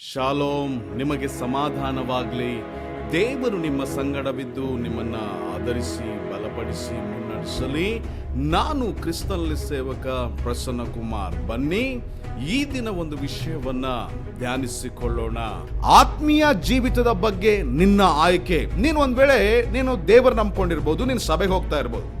Shalom, ನಿಮಗೆ ಸಮಾಧಾನವಾಗಲಿ. ದೇವರು ನಿಮ್ಮ ಸಂಗಡವಿದ್ದು ನಿಮ್ಮನ್ನ ಆಧರಿಸಿ, ಬಲಪಡಿಸಿ ಮುನ್ನಡೆಸಲಿ. ನಾನು ಕ್ರಿಸ್ತನಲ್ಲಿ ಸೇವಕ ಪ್ರಸನ್ನ ಕುಮಾರ್ ಬನ್ನಿ, ಈ ದಿನ ಒಂದು ವಿಷಯವನ್ನ ಧ್ಯಾನಿಸಿಕೊಳ್ಳೋಣ. ಆತ್ಮೀಯ ಜೀವಿತದ ಬಗ್ಗೆ ನಿನ್ನ ಆಯ್ಕೆ. ನೀನು ಒಂದ್ ವೇಳೆ ನೀನು ದೇವರ ನಂಬ್ಕೊಂಡಿರ್ಬೋದು, ನೀನು ಸಭೆಗೆ ಹೋಗ್ತಾ ಇರ್ಬೋದು.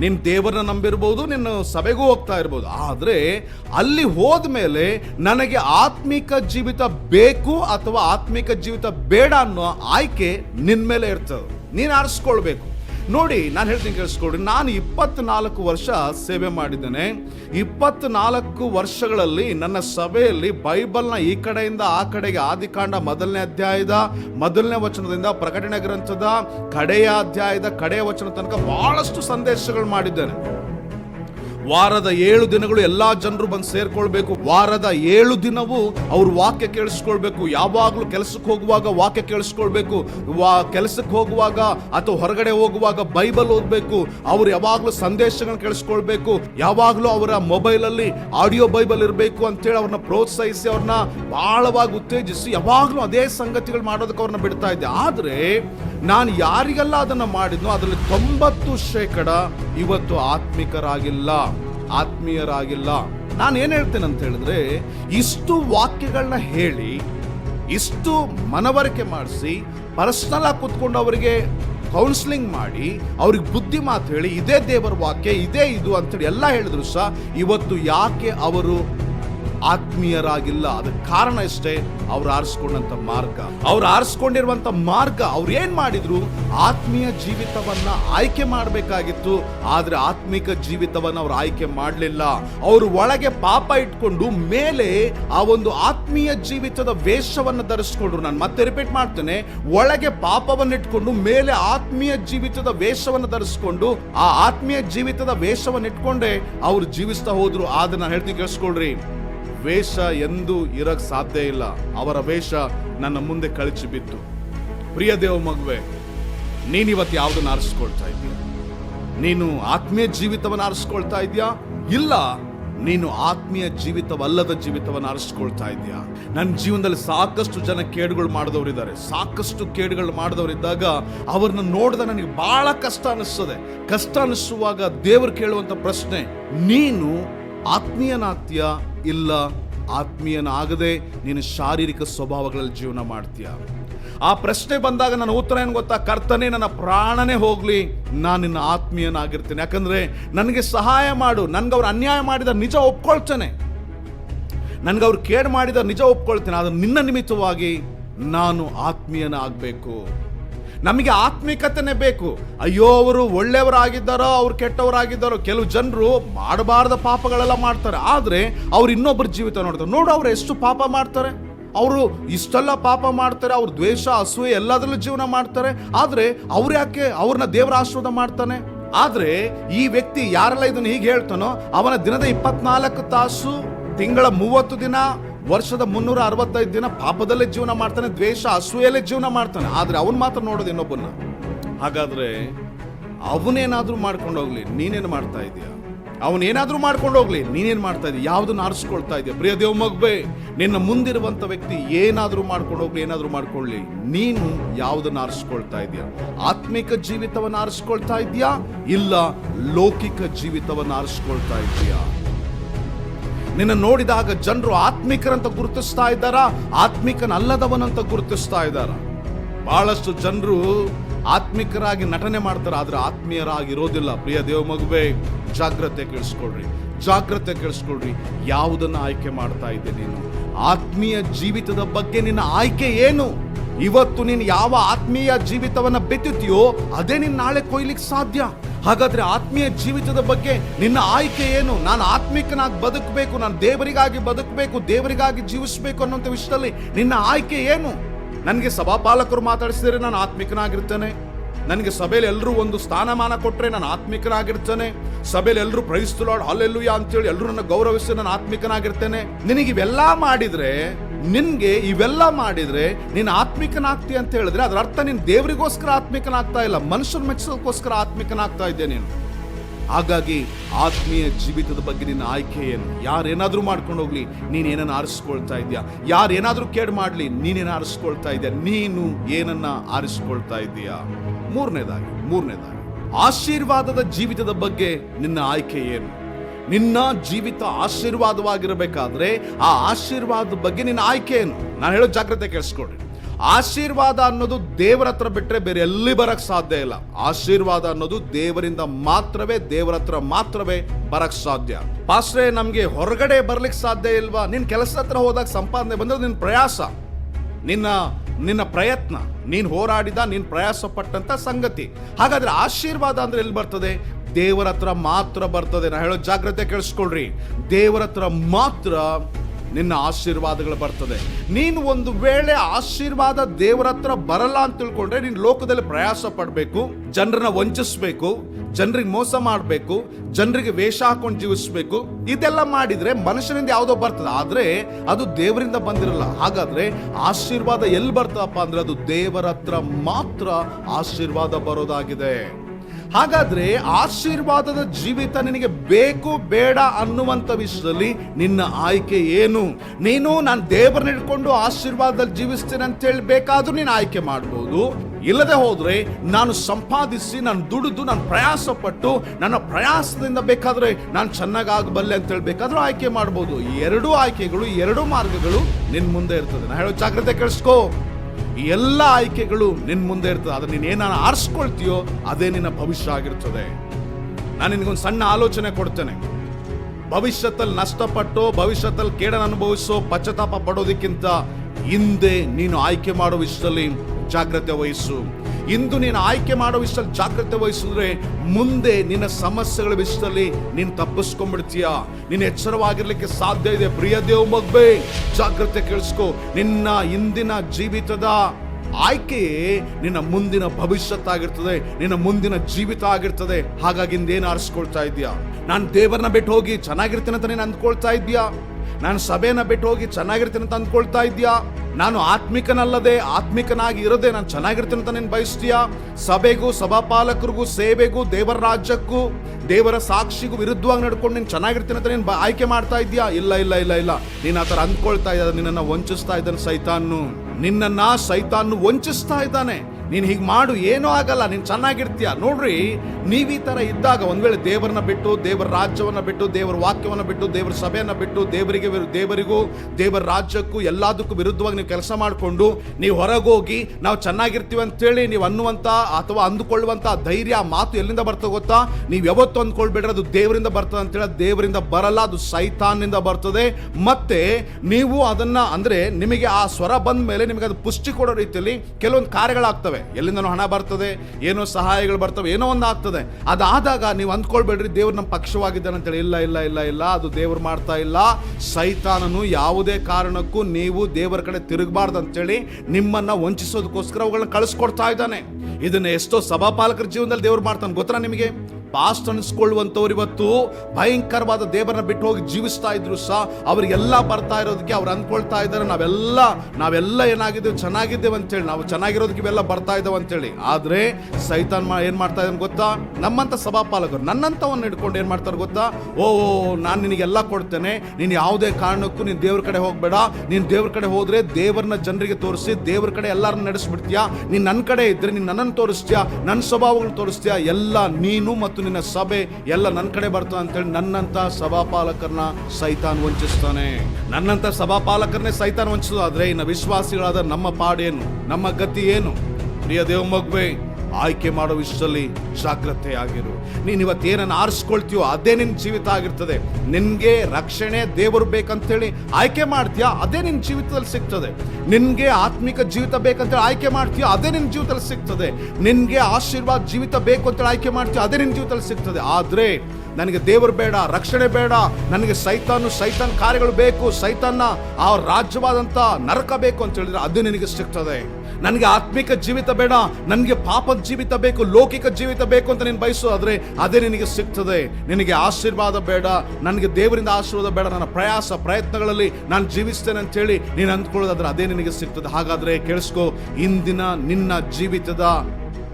ನೀನು ದೇವರನ್ನ ನಂಬಿರ್ಬೋದು, ನಿನ್ನ ಸಭೆಗೂ ಹೋಗ್ತಾ ಇರ್ಬೋದು. ಆದರೆ ಅಲ್ಲಿ ಹೋದ ಮೇಲೆ ನನಗೆ ಆತ್ಮಿಕ ಜೀವಿತ ಬೇಕು ಅಥವಾ ಆತ್ಮಿಕ ಜೀವಿತ ಬೇಡ ಅನ್ನೋ ಆಯ್ಕೆ ನಿನ್ನ ಮೇಲೆ ಇರ್ತದೆ. ನೀನು ಆರಿಸ್ಕೊಳ್ಬೇಕು. ನೋಡಿ, ನಾನು ಹೇಳ್ತೀನಿ ಕೇಳಿಸ್ಕೊಡ್ರಿ ನಾನು ಇಪ್ಪತ್ನಾಲ್ಕು ವರ್ಷ ಸೇವೆ ಮಾಡಿದ್ದೇನೆ. ಇಪ್ಪತ್ನಾಲ್ಕು ವರ್ಷಗಳಲ್ಲಿ ನನ್ನ ಸಭೆಯಲ್ಲಿ ಬೈಬಲ್ನ ಈ ಕಡೆಯಿಂದ ಆ ಕಡೆಗೆ ಆದಿಕಾಂಡ ಮೊದಲನೇ ಅಧ್ಯಾಯದ, ಮೊದಲನೇ ವಚನದಿಂದ ಪ್ರಕಟಣೆ ಗ್ರಂಥದ ಕಡೆಯ ಅಧ್ಯಾಯದ ಕಡೆಯ ವಚನ ತನಕ ಬಹಳಷ್ಟು ಸಂದೇಶಗಳು ಮಾಡಿದ್ದೇನೆ. ವಾರದ ಏಳು ದಿನಗಳು ಎಲ್ಲಾ ಜನರು ಬಂದು ಸೇರ್ಕೊಳ್ಬೇಕು. ವಾರದ ಏಳು ದಿನವೂ ಅವ್ರ ವಾಕ್ಯ ಕೇಳಿಸ್ಕೊಳ್ಬೇಕು. ಯಾವಾಗಲೂ ಕೆಲಸಕ್ಕೆ ಹೋಗುವಾಗ ವಾಕ್ಯ ಕೇಳಿಸ್ಕೊಳ್ಬೇಕು. ವಾ, ಕೆಲಸಕ್ಕೆ ಹೋಗುವಾಗ ಅಥವಾ ಹೊರಗಡೆ ಹೋಗುವಾಗ ಬೈಬಲ್ ಓದಬೇಕು. ಅವ್ರು ಯಾವಾಗಲೂ ಸಂದೇಶಗಳನ್ನ ಕೇಳಿಸ್ಕೊಳ್ಬೇಕು. ಯಾವಾಗಲೂ ಅವರ ಮೊಬೈಲ್ ಅಲ್ಲಿ ಆಡಿಯೋ ಬೈಬಲ್ ಇರಬೇಕು ಅಂತೇಳಿ ಅವ್ರನ್ನ ಪ್ರೋತ್ಸಾಹಿಸಿ ಅವ್ರನ್ನ ಬಹಳವಾಗಿ ಉತ್ತೇಜಿಸಿ ಯಾವಾಗಲೂ ಅದೇ ಸಂಗತಿಗಳು ಮಾಡೋದಕ್ಕೆ ಅವ್ರನ್ನ ಬಿಡ್ತಾ ಇದ್ದೆ. ಆದರೆ ನಾನು ಯಾರಿಗೆಲ್ಲ ಅದನ್ನು ಮಾಡಿದ್ನೋ ಅದರಲ್ಲಿ ತೊಂಬತ್ತು ಶೇಕಡ ಇವತ್ತು ಆತ್ಮಿಕರಾಗಿಲ್ಲ, ಆತ್ಮೀಯರಾಗಿಲ್ಲ. ನಾನು ಏನು ಹೇಳ್ತೇನೆ ಅಂತ ಹೇಳಿದ್ರೆ, ಇಷ್ಟು ವಾಕ್ಯಗಳನ್ನ ಹೇಳಿ, ಇಷ್ಟು ಮನವರಿಕೆ ಮಾಡಿಸಿ ಪರ್ಸನಲ್ ಆಗಿ ಕುತ್ಕೊಂಡು ಅವರಿಗೆ ಕೌನ್ಸಿಲಿಂಗ್ ಮಾಡಿ, ಅವ್ರಿಗೆ ಬುದ್ಧಿ ಮಾತು ಹೇಳಿ, ಇದೇ ದೇವರ ವಾಕ್ಯ, ಇದೇ ಇದು ಅಂತೇಳಿ ಎಲ್ಲ ಹೇಳಿದ್ರು ಸಹ, ಇವತ್ತು ಯಾಕೆ ಅವರು ಆತ್ಮೀಯರಾಗಿಲ್ಲ. ಅದಕ್ಕೆ ಕಾರಣ ಇಷ್ಟೇ, ಅವ್ರು ಆರಿಸ್ಕೊಂಡಂತ ಮಾರ್ಗ. ಅವ್ರು ಆರಿಸ್ಕೊಂಡಿರುವಂತ ಮಾರ್ಗ, ಅವ್ರು ಏನ್ ಮಾಡಿದ್ರು? ಆತ್ಮೀಯ ಜೀವಿತವನ್ನ ಆಯ್ಕೆ ಮಾಡಬೇಕಾಗಿತ್ತು. ಆದ್ರೆ ಆತ್ಮಿಕ ಜೀವಿತವನ್ನ ಅವ್ರು ಆಯ್ಕೆ ಮಾಡಲಿಲ್ಲ. ಅವರು ಒಳಗೆ ಪಾಪ ಇಟ್ಕೊಂಡು ಮೇಲೆ ಆ ಒಂದು ಆತ್ಮೀಯ ಜೀವಿತದ ವೇಷವನ್ನ ಧರಿಸ್ಕೊಂಡ್ರು. ನಾನು ಮತ್ತೆ ರಿಪೀಟ್ ಮಾಡ್ತೇನೆ. ಒಳಗೆ ಪಾಪವನ್ನ ಇಟ್ಕೊಂಡು ಮೇಲೆ ಆತ್ಮೀಯ ಜೀವಿತದ ವೇಷವನ್ನ ಧರಿಸ್ಕೊಂಡು ಆ ಆತ್ಮೀಯ ಜೀವಿತದ ವೇಷವನ್ನ ಇಟ್ಕೊಂಡೆ ಅವ್ರು ಜೀವಿಸ್ತಾ ಹೋದ್ರು. ಆದ್ರೆ ನಾನು ಹೇಳ್ತೀನಿ ಕೇಳಿಸ್ಕೊಳ್ರಿ. ವೇಷ ಎಂದೂ ಇರಕ್ ಸಾಧ್ಯ ಇಲ್ಲ. ಅವರ ವೇಷ ನನ್ನ ಮುಂದೆ ಕಳಚಿ ಬಿತ್ತು. ಪ್ರಿಯ ದೇವ ಮಗುವೆ ನೀನಿವತ್ತು ಯಾವುದನ್ನು ಆರಿಸ್ಕೊಳ್ತಾ ಇದೀಯ ನೀನು ಆತ್ಮೀಯ ಜೀವಿತವನ್ನು ಆರಿಸ್ಕೊಳ್ತಾ ಇದೆಯಾ ಇಲ್ಲ, ನೀನು ಆತ್ಮೀಯ ಜೀವಿತವಲ್ಲದ ಜೀವಿತವನ್ನು ಆರಿಸ್ಕೊಳ್ತಾ ಇದೆಯಾ ನನ್ನ ಜೀವನದಲ್ಲಿ ಸಾಕಷ್ಟು ಜನ ಕೇಡುಗಳು ಮಾಡಿದವರಿದ್ದಾರೆ. ಸಾಕಷ್ಟು ಕೇಡುಗಳು ಮಾಡಿದವರಿದ್ದಾಗ ಅವ್ರನ್ನ ನೋಡಿದ ನನಗೆ ಬಹಳ ಕಷ್ಟ ಅನಿಸ್ತದೆ. ಕಷ್ಟ ಅನಿಸುವಾಗ ದೇವರು ಕೇಳುವಂತ ಪ್ರಶ್ನೆ, ನೀನು ಆತ್ಮೀಯನಾಗ್ತೀಯ ಇಲ್ಲ, ಆತ್ಮೀಯನಾಗದೆ ನೀನು ಶಾರೀರಿಕ ಸ್ವಭಾವಗಳಲ್ಲಿ ಜೀವನ ಮಾಡ್ತೀಯ? ಆ ಪ್ರಶ್ನೆ ಬಂದಾಗ ನನ್ನ ಉತ್ತರ ಏನು ಗೊತ್ತಾ? ಕರ್ತನೇ, ನನ್ನ ಪ್ರಾಣನೇ ಹೋಗಲಿ, ನಾನು ನಿನ್ನ ಆತ್ಮೀಯನಾಗಿರ್ತೇನೆ. ಯಾಕಂದರೆ ನನಗೆ ಸಹಾಯ ಮಾಡು, ನನಗೆ ಅವ್ರು ಅನ್ಯಾಯ ಮಾಡಿದ ನಿಜ ಒಪ್ಕೊಳ್ತೇನೆ. ನನಗೆ ಅವ್ರು ಕೇಡು ಮಾಡಿದ ನಿಜ ಒಪ್ಕೊಳ್ತೇನೆ. ಆದರೆ ನಿನ್ನ ನಿಮಿತ್ತವಾಗಿ ನಾನು ಆತ್ಮೀಯನಾಗಬೇಕು. ನಮಗೆ ಆತ್ಮಿಕತೆನೇ ಬೇಕು. ಅಯ್ಯೋ, ಅವರು ಒಳ್ಳೆಯವರಾಗಿದ್ದಾರೋ, ಅವ್ರು ಕೆಟ್ಟವರಾಗಿದ್ದಾರೋ, ಕೆಲವು ಜನರು ಮಾಡಬಾರದ ಪಾಪಗಳೆಲ್ಲ ಮಾಡ್ತಾರೆ. ಆದರೆ ಅವ್ರು ಇನ್ನೊಬ್ಬರ ಜೀವಿತ ನೋಡ್ತಾರೆ. ನೋಡು ಅವ್ರು ಎಷ್ಟು ಪಾಪ ಮಾಡ್ತಾರೆ. ಅವರು ಇಷ್ಟೆಲ್ಲ ಪಾಪ ಮಾಡ್ತಾರೆ, ಅವ್ರ ದ್ವೇಷ, ಅಸೂಯೆ ಎಲ್ಲದರಲ್ಲೂ ಜೀವನ ಮಾಡ್ತಾರೆ. ಆದರೆ ಅವ್ರು ಯಾಕೆ ಅವ್ರನ್ನ ದೇವರ ಆಶೀರ್ವಾದ ಮಾಡ್ತಾನೆ? ಆದರೆ ಈ ವ್ಯಕ್ತಿ ಯಾರೆಲ್ಲ ಇದನ್ನು ಹೀಗೆ ಹೇಳ್ತಾನೋ, ಅವನ ದಿನದ ಇಪ್ಪತ್ನಾಲ್ಕು ತಾಸು, ತಿಂಗಳ ಮೂವತ್ತು ದಿನ ವರ್ಷದ ಮುನ್ನೂರ ಅರವತ್ತೈದು ದಿನ ಪಾಪದಲ್ಲೇ ಜೀವನ ಮಾಡ್ತಾನೆ, ದ್ವೇಷ ಅಸೂಯಲ್ಲೇ ಜೀವನ ಮಾಡ್ತಾನೆ. ಆದ್ರೆ ಅವನು ಮಾತ್ರ ನೋಡೋದು ಇನ್ನೊಬ್ಬನ್ನ. ಹಾಗಾದರೆ ಅವನೇನಾದರೂ ಮಾಡ್ಕೊಂಡು ಹೋಗ್ಲಿ, ನೀನೇನು ಮಾಡ್ತಾ ಇದೀಯ? ಅವನೇನಾದ್ರೂ ಮಾಡ್ಕೊಂಡು ಹೋಗ್ಲಿ, ನೀನೇನು ಮಾಡ್ತಾ ಇದೀಯ? ಯಾವುದನ್ನು ಆರಿಸ್ಕೊಳ್ತಾ ಇದೆಯಾ? ಪ್ರಿಯ ದೇವ್ ಮಗ್ಬೆ, ನಿನ್ನ ಮುಂದಿರುವಂಥ ವ್ಯಕ್ತಿ ಏನಾದರೂ ಮಾಡ್ಕೊಂಡು ಹೋಗ್ಲಿ, ಏನಾದರೂ ಮಾಡ್ಕೊಳ್ಳಿ. ನೀನು ಯಾವುದನ್ನು ಆರಿಸ್ಕೊಳ್ತಾ ಇದೆಯಾ? ಆತ್ಮಿಕ ಜೀವಿತವನ್ನ ಆರಿಸ್ಕೊಳ್ತಾ ಇದೆಯಾ? ಇಲ್ಲ ಲೌಕಿಕ ಜೀವಿತವನ್ನ ಆರಿಸ್ಕೊಳ್ತಾ ಇದೆಯಾ? ನಿನ್ನ ನೋಡಿದಾಗ ಜನರು ಆತ್ಮಿಕರಂತ ಗುರುತಿಸ್ತಾ ಇದ್ದಾರಾ? ಆತ್ಮಿಕನಲ್ಲದವನಂತ ಗುರುತಿಸ್ತಾ ಇದ್ದಾರ? ಬಹಳಷ್ಟು ಜನರು ಆತ್ಮಿಕರಾಗಿ ನಟನೆ ಮಾಡ್ತಾರೆ, ಆದ್ರೆ ಆತ್ಮೀಯರಾಗಿರೋದಿಲ್ಲ. ಪ್ರಿಯ ದೇವ ಮಗುವೆ, ಜಾಗ್ರತೆ ಕೇಳಿಸ್ಕೊಳ್ರಿ ಜಾಗ್ರತೆ ಕೇಳಿಸ್ಕೊಳ್ರಿ. ಯಾವುದನ್ನ ಆಯ್ಕೆ ಮಾಡ್ತಾ ಇದ್ದೆ ನೀನು? ಆತ್ಮೀಯ ಜೀವಿತದ ಬಗ್ಗೆ ನಿನ್ನ ಆಯ್ಕೆ ಏನು? ಇವತ್ತು ನೀನು ಯಾವ ಆತ್ಮೀಯ ಜೀವಿತವನ್ನ ಬೆತ್ತುತ್ತೀಯೋ, ಅದೇ ನೀನು ನಾಳೆ ಕೊಯ್ಲಿಕ್ಕೆ ಸಾಧ್ಯ. ಹಾಗಾದ್ರೆ ಆತ್ಮೀಯ ಜೀವಿತದ ಬಗ್ಗೆ ನಿನ್ನ ಆಯ್ಕೆ ಏನು? ನಾನು ಆತ್ಮಿಕನಾಗಿ ಬದುಕಬೇಕು, ನಾನು ದೇವರಿಗಾಗಿ ಬದುಕಬೇಕು, ದೇವರಿಗಾಗಿ ಜೀವಿಸಬೇಕು ಅನ್ನೋಂಥ ವಿಷಯದಲ್ಲಿ ನಿನ್ನ ಆಯ್ಕೆ ಏನು? ನನಗೆ ಸಭಾಪಾಲಕರು ಮಾತಾಡಿಸಿದರೆ ನಾನು ಆತ್ಮಿಕನಾಗಿರ್ತೇನೆ. ನನಗೆ ಸಭೆಯಲ್ಲಿ ಎಲ್ಲರೂ ಒಂದು ಸ್ಥಾನಮಾನ ಕೊಟ್ಟರೆ ನಾನು ಆತ್ಮಿಕನಾಗಿರ್ತೇನೆ. ಸಭೆಯಲ್ಲಿ ಎಲ್ಲರೂ ಪ್ರೈಸ್ತಲಾಡ್ ಯಾ ಅಂತೇಳಿ ಎಲ್ಲರೂ ನನ್ನ ಗೌರವಿಸಿ ನಾನು ಆತ್ಮಿಕನಾಗಿರ್ತೇನೆ. ನಿನಗೆ ಇವೆಲ್ಲ ಮಾಡಿದ್ರೆ ನಿನ್ಗೆ ಇವೆಲ್ಲ ಮಾಡಿದ್ರೆ ನೀನು ಆತ್ಮಿಕನಾಗ್ತಿ ಅಂತ ಹೇಳಿದ್ರೆ ಅದರ ಅರ್ಥ ನೀನು ದೇವರಿಗೋಸ್ಕರ ಆತ್ಮಿಕನಾಗ್ತಾ ಇಲ್ಲ, ಮನುಷ್ಯನ ಮೆಚ್ಚೋದಕ್ಕೋಸ್ಕರ ಆತ್ಮಿಕನಾಗ್ತಾ ಇದ್ದೆ ನೀನು. ಹಾಗಾಗಿ ಆತ್ಮೀಯ ಜೀವಿತದ ಬಗ್ಗೆ ನಿನ್ನ ಆಯ್ಕೆ ಏನು? ಯಾರೇನಾದರೂ ಮಾಡ್ಕೊಂಡು ಹೋಗ್ಲಿ, ನೀನ್ ಏನನ್ನ ಆರಿಸ್ಕೊಳ್ತಾ ಇದೆಯಾ? ಯಾರೇನಾದ್ರೂ ಕೇಡ್ ಮಾಡ್ಲಿ ನೀನೇನು ಆರಿಸ್ಕೊಳ್ತಾ ಇದೆಯಾ? ನೀನು ಏನನ್ನ ಆರಿಸ್ಕೊಳ್ತಾ ಇದೆಯಾ? ಮೂರನೇದಾಗಿ ಮೂರನೇದಾಗಿ. ಆಶೀರ್ವಾದದ ಜೀವಿತದ ಬಗ್ಗೆ ನಿನ್ನ ಆಯ್ಕೆ ಏನು? ನಿನ್ನ ಜೀವಿತ ಆಶೀರ್ವಾದವಾಗಿರಬೇಕಾದ್ರೆ ಆ ಆಶೀರ್ವಾದದ ಬಗ್ಗೆ ನಿನ್ನ ಆಯ್ಕೆ ಏನು ನಾನು ಹೇಳೋ ಜಾಗ್ರತೆ ಕೇಳಿಸ್ಕೊಡ್ರಿ ಆಶೀರ್ವಾದ ಅನ್ನೋದು ದೇವರ ಹತ್ರ ಬಿಟ್ಟರೆ ಬೇರೆ ಎಲ್ಲಿ ಬರಕ್ಕೆ ಸಾಧ್ಯ ಇಲ್ಲ. ಆಶೀರ್ವಾದ ಅನ್ನೋದು ದೇವರಿಂದ ಮಾತ್ರವೇ, ದೇವರ ಹತ್ರ ಮಾತ್ರವೇ ಬರಕ್ ಸಾಧ್ಯ. ಪಾಸ್ಟ್ರೆ, ನಮ್ಗೆ ಹೊರಗಡೆ ಬರ್ಲಿಕ್ಕೆ ಸಾಧ್ಯ ಇಲ್ವಾ? ನಿನ್ ಕೆಲಸ ಹತ್ರ ಹೋದಾಗ ಸಂಪಾದನೆ ಬಂದ್ರೆ ನಿನ್ ಪ್ರಯಾಸ. ನಿನ್ನ ನಿನ್ನ ಪ್ರಯತ್ನ, ನೀನ್ ಹೋರಾಡಿದ, ನೀನ್ ಪ್ರಯಾಸ ಪಟ್ಟಂತ ಸಂಗತಿ. ಹಾಗಾದ್ರೆ ಆಶೀರ್ವಾದ ಅಂದ್ರೆ ಎಲ್ಲಿ ಬರ್ತದೆ? ದೇವರ ಹತ್ರ ಮಾತ್ರ ಬರ್ತದೆ. ನಾ ಹೇಳೋ ಜಾಗ್ರತೆ ಕೇಳಿಸ್ಕೊಳ್ರಿ. ದೇವರ ಹತ್ರ ಮಾತ್ರ ನಿನ್ನ ಆಶೀರ್ವಾದಗಳು ಬರ್ತದೆ. ನೀನು ಒಂದು ವೇಳೆ ಆಶೀರ್ವಾದ ದೇವರ ಹತ್ರ ಬರಲ್ಲ ಅಂತ ತಿಳ್ಕೊಂಡ್ರೆ ನೀನು ಲೋಕದಲ್ಲಿ ಪ್ರಯಾಸ ಪಡಬೇಕು, ಜನರನ್ನ ವಂಚಿಸ್ಬೇಕು, ಜನರಿಗೆ ಮೋಸ ಮಾಡಬೇಕು, ಜನರಿಗೆ ವೇಷ ಹಾಕೊಂಡು ಜೀವಿಸಬೇಕು, ಇದೆಲ್ಲ ಮಾಡಿದ್ರೆ ಮನುಷ್ಯನಿಂದ ಯಾವುದೋ ಬರ್ತದೆ. ಆದ್ರೆ ಅದು ದೇವರಿಂದ ಬಂದಿರಲ್ಲ. ಹಾಗಾದ್ರೆ ಆಶೀರ್ವಾದ ಎಲ್ಲಿ ಬರ್ತದಪ್ಪ ಅಂದ್ರೆ ಅದು ದೇವರ ಹತ್ರ ಮಾತ್ರ ಆಶೀರ್ವಾದ ಬರೋದಾಗಿದೆ. ಹಾಗಾದ್ರೆ ಆಶೀರ್ವಾದದ ಜೀವಿತ ನಿನಗೆ ಬೇಕು, ಬೇಡ ಅನ್ನುವಂಥ ವಿಷಯದಲ್ಲಿ ನಿನ್ನ ಆಯ್ಕೆ ಏನು? ನೀನು ನಾನು ದೇವರನ್ನ ಇಟ್ಕೊಂಡು ಆಶೀರ್ವಾದದಲ್ಲಿ ಜೀವಿಸ್ತೇನೆ ಅಂತ ಬೇಕಾದ್ರೂ ನೀನು ಆಯ್ಕೆ ಮಾಡ್ಬೋದು. ಇಲ್ಲದೆ ಹೋದ್ರೆ ನಾನು ಸಂಪಾದಿಸಿ, ನಾನು ದುಡಿದು, ನಾನು ಪ್ರಯಾಸ ಪಟ್ಟು ನನ್ನ ಪ್ರಯಾಸದಿಂದ ಬೇಕಾದ್ರೆ ನಾನು ಚೆನ್ನಾಗಾಗಬಲ್ಲೆ ಅಂತ ಹೇಳಿ ಬೇಕಾದ್ರೂ ಆಯ್ಕೆ ಮಾಡ್ಬೋದು. ಎರಡೂ ಆಯ್ಕೆಗಳು ಎರಡೂ ಮಾರ್ಗಗಳು ನಿನ್ ಮುಂದೆ ಇರ್ತದೆ. ನಾ ಹೇಳೋ ಜಾಗ್ರತೆ ಕೇಳಿಸ್ಕೋ. ಈ ಎಲ್ಲ ಆಯ್ಕೆಗಳು ನಿನ್ ಮುಂದೆ ಇರ್ತದೆ. ಅದನ್ನ ನೀನು ಏನಾನ ಆರಿಸ್ಕೊಳ್ತೀಯೋ ಅದೇ ನಿನ್ನ ಭವಿಷ್ಯ ಆಗಿರ್ತದೆ. ನಾನು ನಿನಗೊಂದು ಸಣ್ಣ ಆಲೋಚನೆ ಕೊಡ್ತೇನೆ. ಭವಿಷ್ಯದಲ್ಲಿ ನಷ್ಟಪಟ್ಟು ಭವಿಷ್ಯದಲ್ಲಿ ಕೇಡನ್ನು ಅನುಭವಿಸೋ ಪಶ್ಚಾತ್ತಾಪ ಪಡೋದಕ್ಕಿಂತ ಹಿಂದೆ ನೀನು ಆಯ್ಕೆ ಮಾಡೋ ವಿಷಯದಲ್ಲಿ ಜಾಗ್ರತೆ ವಹಿಸು. ಇಂದು ನೀನು ಆಯ್ಕೆ ಮಾಡೋ ವಿಷಯದಲ್ಲಿ ಜಾಗ್ರತೆ ವಹಿಸಿದ್ರೆ ಮುಂದೆ ನಿನ್ನ ಸಮಸ್ಯೆಗಳ ವಿಷಯದಲ್ಲಿ ನೀನು ತಪ್ಪಿಸ್ಕೊಂಡ್ಬಿಡ್ತೀಯ? ನೀನು ಎಚ್ಚರವಾಗಿರ್ಲಿಕ್ಕೆ ಸಾಧ್ಯ ಇದೆ. ಪ್ರಿಯ ದೇವ್ ಮಗ್ಬೆ, ಜಾಗ್ರತೆ ಕೇಳಿಸ್ಕೊ. ನಿನ್ನ ಇಂದಿನ ಜೀವಿತದ ಆಯ್ಕೆಯೇ ನಿನ್ನ ಮುಂದಿನ ಭವಿಷ್ಯತ್ತಾಗಿರ್ತದೆ ನಿನ್ನ ಮುಂದಿನ ಜೀವಿತ ಆಗಿರ್ತದೆ. ಹಾಗಾಗಿ ಇಂದೇನು ಆರಿಸ್ಕೊಳ್ತಾ ಇದ್ದೀಯಾ? ನಾನು ದೇವರನ್ನ ಬಿಟ್ಟು ಹೋಗಿ ಚೆನ್ನಾಗಿರ್ತೀನಿ ಅಂತ ನೀನು ಅಂದ್ಕೊಳ್ತಾ ಇದೀಯಾ ನಾನು ಸಭೆನ ಬಿಟ್ಟು ಹೋಗಿ ಚೆನ್ನಾಗಿರ್ತೀನಿ ಅಂತ ಅಂದ್ಕೊಳ್ತಾ ಇದೀಯಾ ನಾನು ಆತ್ಮಿಕನಲ್ಲದೆ ಆತ್ಮಿಕನಾಗಿ ಇರದೆ ನಾನು ಚೆನ್ನಾಗಿರ್ತೀನಿ ಅಂತ ನೀನು ಬಯಸ್ತೀಯಾ? ಸಭೆಗೂ, ಸಭಾಪಾಲಕರಿಗೂ, ಸೇವೆಗೂ, ದೇವರ ರಾಜ್ಯಕ್ಕೂ, ದೇವರ ಸಾಕ್ಷಿಗೂ ವಿರುದ್ಧವಾಗಿ ನಡ್ಕೊಂಡು ನೀನು ಚೆನ್ನಾಗಿರ್ತೀನಿ ಅಂತ ನೀನು ಆಯ್ಕೆ ಮಾಡ್ತಾ ಇದೀಯಾ ಇಲ್ಲ ಇಲ್ಲ ಇಲ್ಲ ಇಲ್ಲ. ನೀನು ಆ ಥರ ಅಂದ್ಕೊಳ್ತಾ ಇದ್ದ ನಿನ್ನನ್ನು ವಂಚಿಸ್ತಾ ಇದ್ದಾನೆ ಸೈತಾನು. ನಿನ್ನನ್ನು ಸೈತಾನು ವಂಚಿಸ್ತಾ ಇದ್ದಾನೆ. ನೀನು ಹೀಗೆ ಮಾಡು, ಏನೂ ಆಗಲ್ಲ, ನೀನು ಚೆನ್ನಾಗಿರ್ತೀಯ. ನೋಡ್ರಿ, ನೀವು ಈ ಥರ ಇದ್ದಾಗ ಒಂದು ವೇಳೆ ದೇವರನ್ನ ಬಿಟ್ಟು, ದೇವರ ರಾಜ್ಯವನ್ನು ಬಿಟ್ಟು, ದೇವರ ವಾಕ್ಯವನ್ನು ಬಿಟ್ಟು, ದೇವರ ಸಭೆಯನ್ನು ಬಿಟ್ಟು, ದೇವರಿಗೆ ವಿರು- ದೇವರಿಗೂ, ದೇವರ ರಾಜ್ಯಕ್ಕೂ, ಎಲ್ಲದಕ್ಕೂ ವಿರುದ್ಧವಾಗಿ ನೀವು ಕೆಲಸ ಮಾಡಿಕೊಂಡು, ನೀವು ಹೊರಗೋಗಿ, ನಾವು ಚೆನ್ನಾಗಿರ್ತೀವಿ ಅಂತೇಳಿ ನೀವು ಅನ್ನುವಂಥ ಅಥವಾ ಅಂದುಕೊಳ್ಳುವಂಥ ಧೈರ್ಯ ಮಾತು ಎಲ್ಲಿಂದ ಬರ್ತದೆ ಗೊತ್ತಾ? ನೀವು ಯಾವತ್ತು ಅಂದ್ಕೊಳ್ಬೇಡ್ರಿ, ಅದು ದೇವರಿಂದ ಬರ್ತದೆ ಅಂತೇಳಿ ದೇವರಿಂದ ಬರಲ್ಲ, ಅದು ಸೈತಾನ್ನಿಂದ ಬರ್ತದೆ. ಮತ್ತೆ, ನೀವು ಅದನ್ನು, ಅಂದರೆ ನಿಮಗೆ ಆ ಸ್ವರ ಬಂದ ಮೇಲೆ ನಿಮಗೆ ಅದು ಪುಷ್ಟಿ ಕೊಡೋ ರೀತಿಯಲ್ಲಿ ಕೆಲವೊಂದು ಕಾರ್ಯಗಳಾಗ್ತವೆ. ಎಲ್ಲಿಂದನೋ ಹಣ ಬರ್ತದೆ, ಏನೋ ಸಹಾಯಗಳು ಬರ್ತವೆ, ಏನೋ ಒಂದು ಆಗ್ತದೆ. ಅದಾದಾಗ ನೀವು ಅಂದ್ಕೊಳ್ಬೇಡ್ರಿ, ದೇವ್ರು ನಮ್ಮ ಪಕ್ಷವಾಗಿದ್ದಾನೆ ಅಂತೇಳಿ, ಇಲ್ಲ ಇಲ್ಲ ಇಲ್ಲ ಇಲ್ಲ, ಅದು ದೇವ್ರು ಮಾಡ್ತಾ ಇಲ್ಲ. ಸೈತಾನನು ಯಾವುದೇ ಕಾರಣಕ್ಕೂ ನೀವು ದೇವರ ಕಡೆ ತಿರುಗಬಾರ್ದು ಅಂತೇಳಿ ನಿಮ್ಮನ್ನು ವಂಚಿಸೋದಕ್ಕೋಸ್ಕರ ಅವುಗಳನ್ನ ಕಳಿಸ್ಕೊಡ್ತಾ ಇದ್ದಾನೆ. ಇದನ್ನ ಎಷ್ಟೋ ಸಭಾಪಾಲಕರ ಜೀವನದಲ್ಲಿ ದೇವ್ರು ಮಾಡ್ತಾನೆ ಗೊತ್ತಾ ನಿಮಗೆ? ಪಾಸ್ಟ್ ಅನಿಸ್ಕೊಳ್ಳುವಂಥವ್ರು ಇವತ್ತು ಭಯಂಕರವಾದ ದೇವರನ್ನ ಬಿಟ್ಟು ಹೋಗಿ ಜೀವಿಸ್ತಾ ಇದ್ರು ಸಹ ಅವರಿಗೆಲ್ಲ ಬರ್ತಾ ಇರೋದಕ್ಕೆ ಅವ್ರು ಅಂದ್ಕೊಳ್ತಾ ಇದ್ದಾರೆ. ನಾವೆಲ್ಲ ನಾವೆಲ್ಲ ಏನಾಗಿದ್ದೇವೆ? ಚೆನ್ನಾಗಿದ್ದೇವೆ ಅಂತೇಳಿ. ನಾವು ಚೆನ್ನಾಗಿರೋದಕ್ಕೆ ಇವೆಲ್ಲ ಬರ್ತಾ ಇದ್ದಾವೆ ಅಂತೇಳಿ. ಆದ್ರೆ ಸೈತಾನ್ ಏನು ಮಾಡ್ತಾ ಇದ್ದಾನೆ ಗೊತ್ತಾ? ನಮ್ಮಂತ ಸಭಾಪಾಲಕರು ನನ್ನಂತವನ್ನ ಹಿಡ್ಕೊಂಡು ಏನು ಮಾಡ್ತಾರೆ ಗೊತ್ತಾ? ಓ ನಾನು ನಿನಗೆಲ್ಲ ಕೊಡ್ತೇನೆ. ನೀನು ಯಾವುದೇ ಕಾರಣಕ್ಕೂ ನೀನು ದೇವ್ರ ಕಡೆ ಹೋಗಬೇಡ. ನೀನು ದೇವ್ರ ಕಡೆ ಹೋದರೆ ದೇವರನ್ನ ಜನರಿಗೆ ತೋರಿಸಿ, ದೇವ್ರ ಕಡೆ ಎಲ್ಲರನ್ನ ನಡೆಸ್ಬಿಡ್ತೀಯಾ? ನೀನು ನನ್ನ ಕಡೆ ಇದ್ದರೆ ನೀನು ನನ್ನನ್ನು ತೋರಿಸ್ತೀಯಾ? ನನ್ನ ಸ್ವಭಾವಗಳು ತೋರಿಸ್ತೀಯಾ? ಎಲ್ಲ ನೀನು ಮತ್ತು ನಿನ್ನ ಸಭೆ ಎಲ್ಲ ನನ್ನ ಕಡೆ ಬರ್ತದೆ ಅಂತೇಳಿ ನನ್ನಂತ ಸಭಾಪಾಲಕರನ್ನ ಸೈತಾನ್ ವಂಚಿಸ್ತಾನೆ. ನನ್ನಂತ ಸಭಾಪಾಲಕರನ್ನೇ ಸೈತಾನ್ ವಂಚಿಸೋದಾದ್ರೆ ಇನ್ನು ವಿಶ್ವಾಸಿಗಳಾದ ನಮ್ಮ ಪಾಡೇನು, ನಮ್ಮ ಗತಿ ಏನು? ಪ್ರಿಯ ದೇವ ಮಗುವೆ ಆಯ್ಕೆ ಮಾಡೋ ವಿಷಯದಲ್ಲಿ ಜಾಗ್ರತೆಯಾಗಿರು. ನೀನು ಇವತ್ತು ಏನನ್ನು ಆರಿಸ್ಕೊಳ್ತೀಯೋ ಅದೇ ನಿನ್ನ ಜೀವಿತ ಆಗಿರ್ತದೆ. ನಿನಗೆ ರಕ್ಷಣೆ ದೇವರು ಬೇಕಂತೇಳಿ ಆಯ್ಕೆ ಮಾಡ್ತೀಯಾ? ಅದೇ ನಿನ್ನ ಜೀವಿತದಲ್ಲಿ ಸಿಗ್ತದೆ. ನಿನಗೆ ಆತ್ಮಿಕ ಜೀವಿತ ಬೇಕಂತೇಳಿ ಆಯ್ಕೆ ಮಾಡ್ತೀಯಾ? ಅದೇ ನಿನ್ನ ಜೀವಿತದಲ್ಲಿ ಸಿಗ್ತದೆ. ನಿನಗೆ ಆಶೀರ್ವಾದ ಜೀವಿತ ಬೇಕು ಅಂತೇಳಿ ಆಯ್ಕೆ ಮಾಡ್ತೀಯಾ? ಅದೇ ನಿನ್ನ ಜೀವಿತದಲ್ಲಿ ಸಿಗ್ತದೆ. ಆದರೆ ನನಗೆ ದೇವರು ಬೇಡ, ರಕ್ಷಣೆ ಬೇಡ, ನನಗೆ ಸೈತಾನು ಸೈತಾನ್ ಕಾರ್ಯಗಳು ಬೇಕು, ಸೈತಾನ್ನ ಆ ರಾಜ್ಯವಾದಂಥ ನರಕ ಬೇಕು ಅಂತ ಹೇಳಿದ್ರೆ ಅದು ನಿನಗೆ ಸಿಗ್ತದೆ. ನನಗೆ ಆತ್ಮಿಕ ಜೀವಿತ ಬೇಡ, ನನಗೆ ಪಾಪದ ಜೀವಿತ ಬೇಕು, ಲೌಕಿಕ ಜೀವಿತ ಬೇಕು ಅಂತ ನೀನು ಬಯಸೋದಾದ್ರೆ ಅದೇ ನಿನಗೆ ಸಿಗ್ತದೆ. ನಿನಗೆ ಆಶೀರ್ವಾದ ಬೇಡ. ನನಗೆ ದೇವರಿಂದ ಆಶೀರ್ವಾದ ಬೇಡ. ನನ್ನ ಪ್ರಯಾಸ ಪ್ರಯತ್ನಗಳಲ್ಲಿ ನಾನು ಜೀವಿಸ್ತೇನೆ ಅಂತ ಹೇಳಿ ನೀನು ಅಂದ್ಕೊಳ್ಳೋದಾದ್ರೆ ಅದೇ ನಿನಗೆ ಸಿಗ್ತದೆ. ಹಾಗಾದ್ರೆ ಕೇಳಿಸ್ಕೋ, ಇಂದಿನ ನಿನ್ನ ಜೀವಿತದ,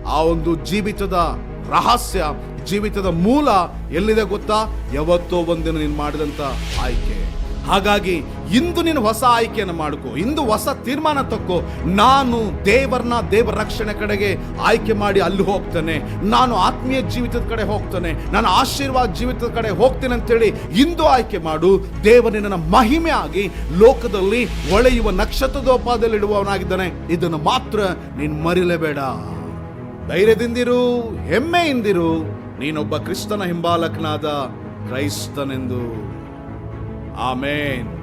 ಆ ಒಂದು ಜೀವಿತದ ರಹಸ್ಯ, ಜೀವಿತದ ಮೂಲ ಎಲ್ಲಿದೆ ಗೊತ್ತಾ? ಯಾವತ್ತೋ ಒಂದಿನ ನೀನು ಮಾಡಿದಂಥ ಆಯ್ಕೆ. ಹಾಗಾಗಿ ಇಂದು ನೀನು ಹೊಸ ಆಯ್ಕೆಯನ್ನು ಮಾಡ್ಕೋ, ಇಂದು ಹೊಸ ತೀರ್ಮಾನ ತಕ್ಕೋ. ನಾನು ದೇವರನ್ನ, ದೇವರ ರಕ್ಷಣೆ ಕಡೆಗೆ ಆಯ್ಕೆ ಮಾಡಿ ಅಲ್ಲಿ ಹೋಗ್ತೇನೆ. ನಾನು ಆತ್ಮೀಯ ಜೀವಿತದ ಕಡೆ ಹೋಗ್ತೇನೆ. ನಾನು ಆಶೀರ್ವಾದ ಜೀವಿತದ ಕಡೆ ಹೋಗ್ತೇನೆ ಅಂತೇಳಿ ಇಂದು ಆಯ್ಕೆ ಮಾಡು. ದೇವನೇ ನನ್ನ ಮಹಿಮೆ ಆಗಿ ಲೋಕದಲ್ಲಿ ಹೊಳೆಯುವ ನಕ್ಷತ್ರದೋಪಾದಲ್ಲಿಡುವವನಾಗಿದ್ದಾನೆ. ಇದನ್ನು ಮಾತ್ರ ನೀನು ಮರಿಲೇಬೇಡ. ಧೈರ್ಯದಿಂದಿರು, ಹೆಮ್ಮೆಯಿಂದಿರು, ನೀನೊಬ್ಬ ಕ್ರಿಸ್ತನ ಹಿಂಬಾಲಕನಾದ ಕ್ರೈಸ್ತನೆಂದು. Amen.